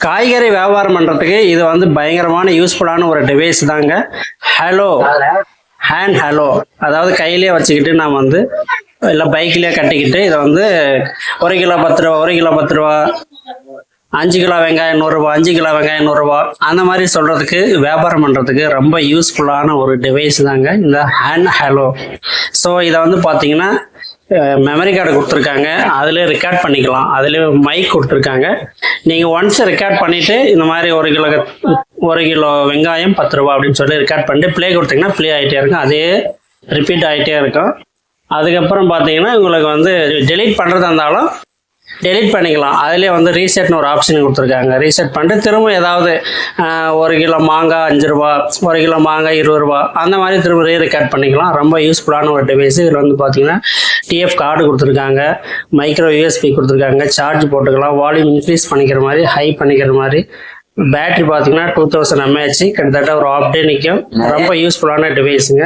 காய்கறி வியாபாரம் பண்ணுறதுக்கு இது வந்து பயங்கரமான யூஸ்ஃபுல்லான ஒரு டிவைஸ் தாங்க. ஹலோ ஹேண்ட் ஹலோ அதாவது கையிலேயே வச்சுக்கிட்டு நான் வந்து இல்லை பைக்லேயே கட்டிக்கிட்டு இதை வந்து ஒரு கிலோ பத்து ரூபா ஒரு கிலோ பத்து ரூபா அஞ்சு கிலோ வெங்காயம் நூறுரூவா அஞ்சு கிலோ வெங்காயம் நூறுரூவா அந்த மாதிரி சொல்கிறதுக்கு வியாபாரம் பண்ணுறதுக்கு ரொம்ப யூஸ்ஃபுல்லான ஒரு டிவைஸ் தாங்க இந்த ஹேண்ட் ஹலோ ஸோ இதை வந்து பார்த்தீங்கன்னா மெமரி கார்டு கொடுத்துருக்காங்க. அதிலே ரெக்கார்ட் பண்ணிக்கலாம். அதிலே மைக் கொடுத்துருக்காங்க. நீங்கள் ஒன்ஸ் ரெக்கார்ட் பண்ணிவிட்டு இந்த மாதிரி ஒரு கிலோ ஒரு கிலோ வெங்காயம் பத்து ரூபா அப்படின்னு சொல்லி ரெக்கார்ட் பண்ணிட்டு ப்ளே கொடுத்தீங்கன்னா ப்ளே ஆகிட்டே இருக்கும். அதே ரிப்பீட் ஆகிட்டே இருக்கும். அதுக்கப்புறம் பார்த்தீங்கன்னா உங்களுக்கு வந்து டெலீட் பண்ணுறதா இருந்தாலும் டெலீட் பண்ணிக்கலாம். அதிலே வந்து ரீசெட்னு ஒரு ஆப்ஷன் கொடுத்துருக்காங்க. ரீசெட் பண்ணிட்டு திரும்ப ஏதாவது ஒரு கிலோ மாங்காய் அஞ்சு ரூபா ஒரு கிலோ மாங்காய் இருபது ரூபா அந்த மாதிரி திரும்ப ரீ ரெக்கார்ட் பண்ணிக்கலாம். ரொம்ப யூஸ்ஃபுல்லான ஒரு டிவைஸ் இதில் வந்து பார்த்தீங்கன்னா டிஎஃப் கார்டு கொடுத்துருக்காங்க மைக்ரோ யூஎஸ்பி கொடுத்துருக்காங்க சார்ஜ் போட்டுக்கலாம் வால்யூம் இன்க்ரீஸ் பண்ணிக்கிற மாதிரி ஹை பண்ணிக்கிற மாதிரி. பேட்டரி பார்த்தீங்கன்னா டூ தௌசண்ட் எம்ஏஹெச் கிட்டத்தட்ட ஒரு ஆஃப் டே நிற்கும் ரொம்ப யூஸ்ஃபுல்லான டிவைஸுங்க